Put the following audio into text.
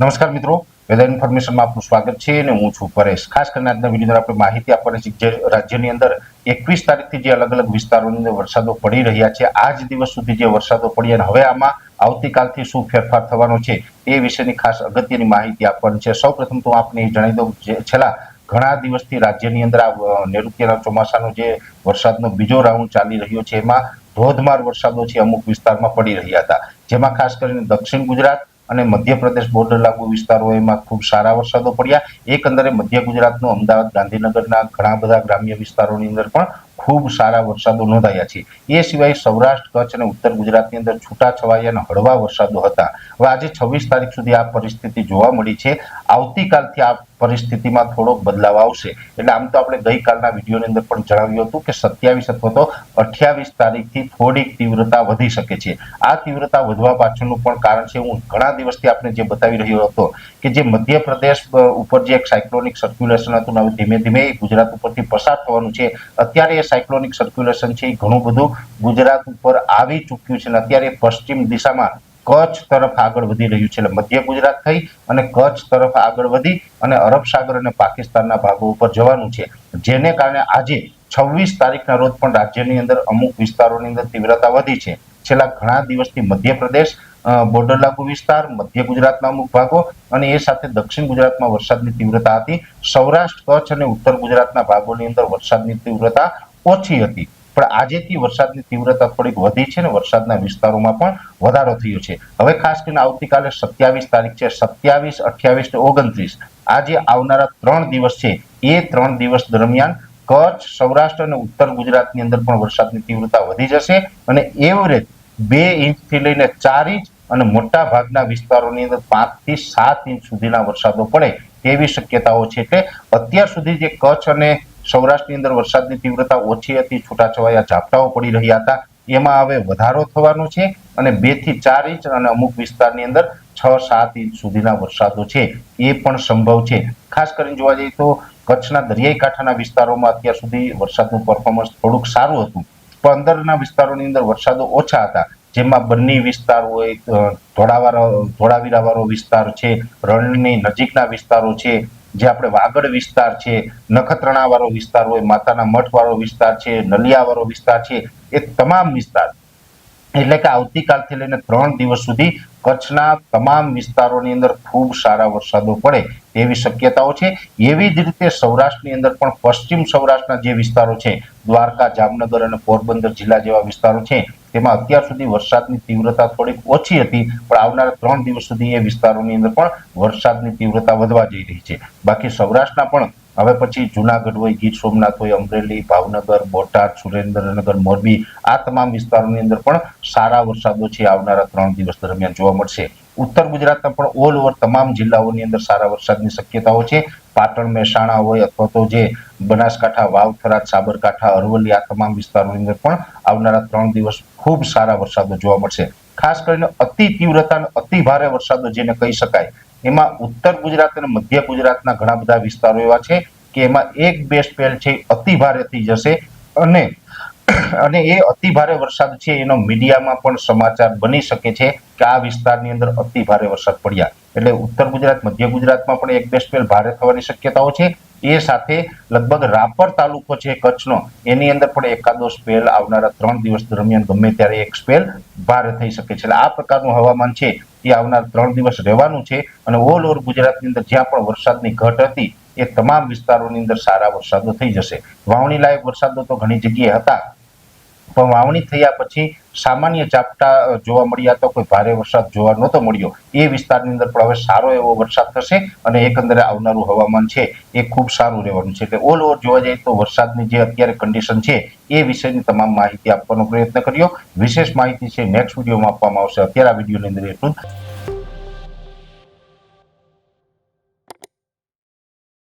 નમસ્કાર મિત્રો વેધર ઇન્ફોર્મેશનમાં આપનું સ્વાગત છે અને હું છું પરેશ. ખાસ કરીને આજના વીડિયો આપણે માહિતી આપવાની છે જે રાજ્યની અંદર એકવીસ તારીખથી જે અલગ અલગ વિસ્તારોની અંદર વરસાદો પડી રહ્યા છે, આજ દિવસ સુધી જે વરસાદો પડ્યા અને હવે આમાં આવતીકાલથી શું ફેરફાર થવાનો છે એ વિશેની ખાસ અગત્યની માહિતી આપવાની છે. સૌપ્રથમ તો આપને એ જણાવી દઉં જે છેલ્લા ઘણા દિવસથી રાજ્યની અંદર આ નૈઋત્યના ચોમાસાનો જે વરસાદનો બીજો રાઉન્ડ ચાલી રહ્યો છે, એમાં ધોધમાર વરસાદો છે અમુક વિસ્તારમાં પડી રહ્યા હતા. જેમાં ખાસ કરીને દક્ષિણ ગુજરાત અને મધ્યપ્રદેશ બોર્ડર લાગુ વિસ્તારો એમાં ખૂબ સારા વરસાદો પડ્યા. એકંદરે મધ્ય ગુજરાતનું અમદાવાદ, ગાંધીનગરના ઘણા બધા ગ્રામ્ય વિસ્તારોની અંદર પણ ખૂબ સારા વરસાદો નોંધાયા છે. એ સિવાય સૌરાષ્ટ્ર, કચ્છ અને ઉત્તર ગુજરાતની અંદર છૂટા છવાયા અને હળવા વરસાદો હતા. હવે આજે છવ્વીસ તારીખ સુધી આ પરિસ્થિતિ જોવા મળી છે. આવતીકાલથી આ પરિસ્થિતિમાં થોડોક બદલાવ આવશે. એટલે આમ તો આપણે ગઈકાલના વિડીયોની અંદર પણ જણાવ્યું હતું કે સત્યાવીસ અથવા તો અઠ્યાવીસ તારીખથી થોડીક તીવ્રતા વધી શકે છે. આ તીવ્રતા વધવા પાછળનું પણ કારણ છે, હું ઘણા દિવસથી આપણે જે બતાવી રહ્યો હતો કે જે મધ્યપ્રદેશ ઉપર જે એક સાયક્લોનિક સર્ક્યુલેશન હતું હવે ધીમે ધીમે ગુજરાત ઉપરથી પસાર થવાનું છે. અત્યારે એ સાયક્લોનિક સર્ક્યુલેશન છે એ ઘણું બધું ગુજરાત ઉપર આવી ચૂક્યું છે અને અત્યારે પશ્ચિમ દિશામાં કચ્છ તરફ આગળ વધી રહ્યું છે એટલે મધ્ય ગુજરાત થઈ અને કચ્છ તરફ આગળ વધી અને અરબ સાગર અને પાકિસ્તાનના ભાગો ઉપર જવાનું છે. જેને કારણે આજે છવ્વીસ તારીખના રોજ પણ રાજ્યની અંદર અમુક વિસ્તારોની અંદર તીવ્રતા વધી છે. છેલ્લા ઘણા દિવસથી મધ્યપ્રદેશ બોર્ડર લાગુ વિસ્તાર, મધ્ય ગુજરાતના અમુક ભાગો અને એ સાથે દક્ષિણ ગુજરાતમાં વરસાદની તીવ્રતા હતી. સૌરાષ્ટ્ર, કચ્છ અને ઉત્તર ગુજરાતના ભાગોની અંદર વરસાદની તીવ્રતા ઓછી હતી. પણ આજેથી વરસાદની તીવ્રતા થોડીક વધી છે ને વરસાદના વિસ્તારોમાં પણ વધારો થયો છે. હવે ખાસ કરીને આવતીકાલે સત્યાવીસ તારીખ છે. સત્યાવીસ, અઠ્યાવીસ ને ઓગણત્રીસ. આ જે આવનારા ત્રણ દિવસ છે. એ ત્રણ દિવસ દરમિયાન કચ્છ, સૌરાષ્ટ્ર અને ઉત્તર ગુજરાતની અંદર પણ વરસાદની તીવ્રતા વધી જશે અને એવરેજ બે ઇંચથી લઈને ચાર ઇંચ અને મોટા ભાગના વિસ્તારોની અંદર પાંચથી સાત ઇંચ સુધીના વરસાદો પડે તેવી શક્યતાઓ છે. એટલે અત્યાર સુધી જે કચ્છ અને સૌરાષ્ટ્રની અંદર વરસાદની તીવ્રતા ઓછી હતી, છૂટાછવાયા ઝાપટાઓ પડી રહ્યા હતા. એમાં હવે વધારો થવાનો છે અને બેથી ચાર ઇંચ અને અમુક વિસ્તારની અંદર છ, સાત ઇંચ સુધીના વરસાદો છે. એ પણ સંભવ છે. ખાસ કરીને જોવા જઈએ તો કચ્છના દરિયાઈ કાંઠાના વિસ્તારોમાં અત્યાર સુધી વરસાદનું પરફોર્મન્સ થોડુંક સારું હતું. પણ અંદરના વિસ્તારોની અંદર વરસાદો ઓછા હતા. જેમાં બન્ની વિસ્તાર હોય ધોળાવાળો ધોળાવીરાવાળો વિસ્તાર છે, રણની નજીકના વિસ્તારો છે જે આપણે વાગડ વિસ્તાર છે નખત્રાણા વાળો વિસ્તાર હોય, માતાના મઠ વાળો વિસ્તાર છે નલિયા વાળો વિસ્તાર છે, એ તમામ વિસ્તાર. એટલે કે આવતીકાલથી લઈને ત્રણ દિવસ સુધી કચ્છના તમામ વિસ્તારોની અંદર ખૂબ સારા વરસાદો પડે તેવી શક્યતાઓ છે. એવી જ રીતે સૌરાષ્ટ્રની અંદર પણ પશ્ચિમ સૌરાષ્ટ્રના જે વિસ્તારો છે, દ્વારકા, જામનગર અને પોરબંદર જિલ્લા જેવા વિસ્તારો છે તેમાં અત્યાર સુધી વરસાદની તીવ્રતા થોડીક ઓછી હતી, પણ આવનારા ત્રણ દિવસ સુધી એ વિસ્તારોની અંદર પણ વરસાદની તીવ્રતા વધવા જઈ રહી છે. બાકી સૌરાષ્ટ્રના પણ હવે પછી જુનાગઢ હોય, ગીર સોમનાથ હોય, અમરેલી, ભાવનગર, બોટાદ સુરેન્દ્રનગર મોરબી આ તમામ વિસ્તારોની અંદર પણ સારા વરસાદો છે આવનારા ત્રણ દિવસ દરમિયાન જોવા મળશે. ઉત્તર ગુજરાતના પણ ઓલ ઓવર તમામ જિલ્લાઓની અંદર સારા વરસાદની શક્યતાઓ છે. પાટણ મહેસાણા હોય અથવા તો જે બનાસકાંઠા, વાવથરા, સાબરકાંઠા, અરવલ્લી આ તમામ વિસ્તારોની અંદર પણ આવનારા ત્રણ દિવસ ખૂબ સારા વરસાદો જોવા મળશે. ખાસ કરીને અતિ તીવ્રતા અને અતિ ભારે વરસાદો જેને કહી શકાય. એમાં ઉત્તર ગુજરાત અને મધ્ય ગુજરાતના ઘણા બધા વિસ્તારો એવા છે કે એમાં એક બે સ્પેલ છે અતિ ભારેથી જશે અને અને એ અતિ ભારે વરસાદ છે, એનો મીડિયામાં પણ સમાચાર બની શકે છે કે આ વિસ્તારની અંદર અતિ ભારે વરસાદ પડ્યા. એટલે ઉત્તર ગુજરાત, મધ્ય ગુજરાતમાં પણ એક બે સ્પેલ ભારે થવાની શક્યતાઓ છે. એ સાથે લગભગ રાપર તાલુકો છે, કચ્છનો, એની અંદર પણ એકાદો સ્પેલ આવનારા ત્રણ દિવસ દરમિયાન ગમે ત્યારે એક સ્પેલ ભારે થઈ શકે છે. એટલે આ પ્રકારનું હવામાન છે, એ આવનાર ત્રણ દિવસ રહેવાનું છે અને ઓલ ઓવર ગુજરાતની અંદર જ્યાં પણ વરસાદની ઘટ હતી, એ તમામ વિસ્તારોની અંદર સારા વરસાદો થઈ જશે. વાવણી લાયક વરસાદો તો ઘણી જગ્યાએ હતા પણ વાવણી થયા પછી સામાન્ય ઝાપટા જોવા મળ્યા તો કોઈ ભારે વરસાદ જોવા નહોતો મળ્યો. એ વિસ્તારની અંદર પણ હવે સારો એવો વરસાદ થશે અને એકંદરે આવનારું હવામાન છે એ ખૂબ સારું રહેવાનું છે. એટલે ઓલ ઓવર જોવા જઈએ તો વરસાદની જે અત્યારે કન્ડિશન છે એ વિશેની તમામ માહિતી આપવાનો પ્રયત્ન કર્યો. વિશેષ માહિતી છે નેક્સ્ટ વિડીયોમાં આપવામાં આવશે. અત્યારે આ વિડીયોની અંદર એટલું